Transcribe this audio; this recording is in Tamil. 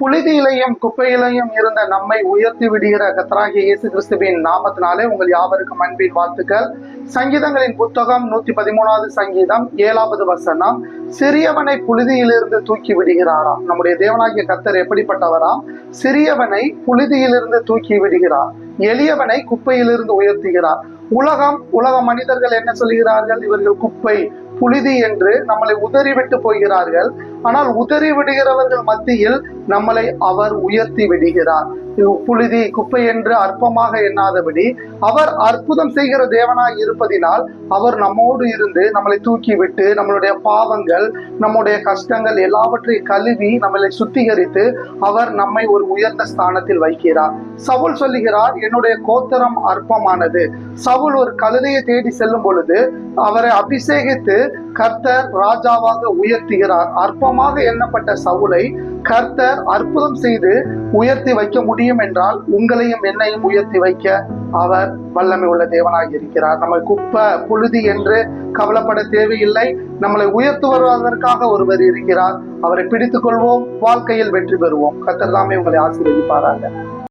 புழுதியிலையும் குப்பையிலையும் இருந்த நம்மை உயர்த்தி விடுகிற கத்தராகிய இயேசு கிறிஸ்துவின் நாமத்தினாலே உங்கள் யாவருக்கும் அன்பின் வாழ்த்துக்கள். சங்கீதங்களின் புத்தகம் நூத்தி பதிமூணாவது சங்கீதம் ஏழாவது வசனம். சிறியவனை புழுதியிலிருந்து தூக்கி விடுகிறாராம் நம்முடைய தேவனாகிய கத்தர் எப்படிப்பட்டவராம் சிறியவனை புழுதியிலிருந்து தூக்கி விடுகிறார். எளியவனை குப்பையிலிருந்து உயர்த்துகிறார். உலகம் உலக மனிதர்கள் என்ன சொல்கிறார்கள்? இவர்கள் குப்பை புழுதி என்று நம்மளை உதறிவிட்டு போகிறார்கள். ஆனால் உதறி விடுகிறவர்கள் மத்தியில் நம்மளை அவர் உயர்த்தி விடுகிறார். புழுதி குப்பை என்று அற்பமாக எண்ணாதபடி அவர் அற்புதம் செய்கிற தேவனாய் இருப்பதினால் அவர் நம்மோடு இருந்து நம்மளை தூக்கி விட்டு நம்மளுடைய பாவங்கள் நம்முடைய கஷ்டங்கள் எல்லாவற்றையும் கழுவி நம்மளை சுத்திகரித்து அவர் நம்மை ஒரு உயர்ந்த ஸ்தானத்தில் வைக்கிறார். சவுல் சொல்லுகிறார் என்னுடைய கோத்தரம் அற்பமானது. சவுல் ஒரு கழுதையை தேடி செல்லும் பொழுது அவரை அபிஷேகித்து கர்த்தர் ராஜாவாக உயர்த்துகிறார். அற்பமாக எண்ணப்பட்ட சவுலை கர்த்தர் அற்புதம் செய்து உயர்த்தி வைக்க முடியும் என்றால் உங்களையும் என்னையும் உயர்த்தி வைக்க அவர் வல்லமை உள்ள தேவனாக இருக்கிறார். நம்மை குப்பை புழுதி என்று கவலைப்பட தேவையில்லை. நம்மளை உயர்த்து வருவதற்காக ஒருவர் இருக்கிறார். அவரை பிடித்துக் கொள்வோம் வாழ்க்கையில் வெற்றி பெறுவோம். கத்தர் தாமே உங்களை ஆசீர்வதிப்பாராங்க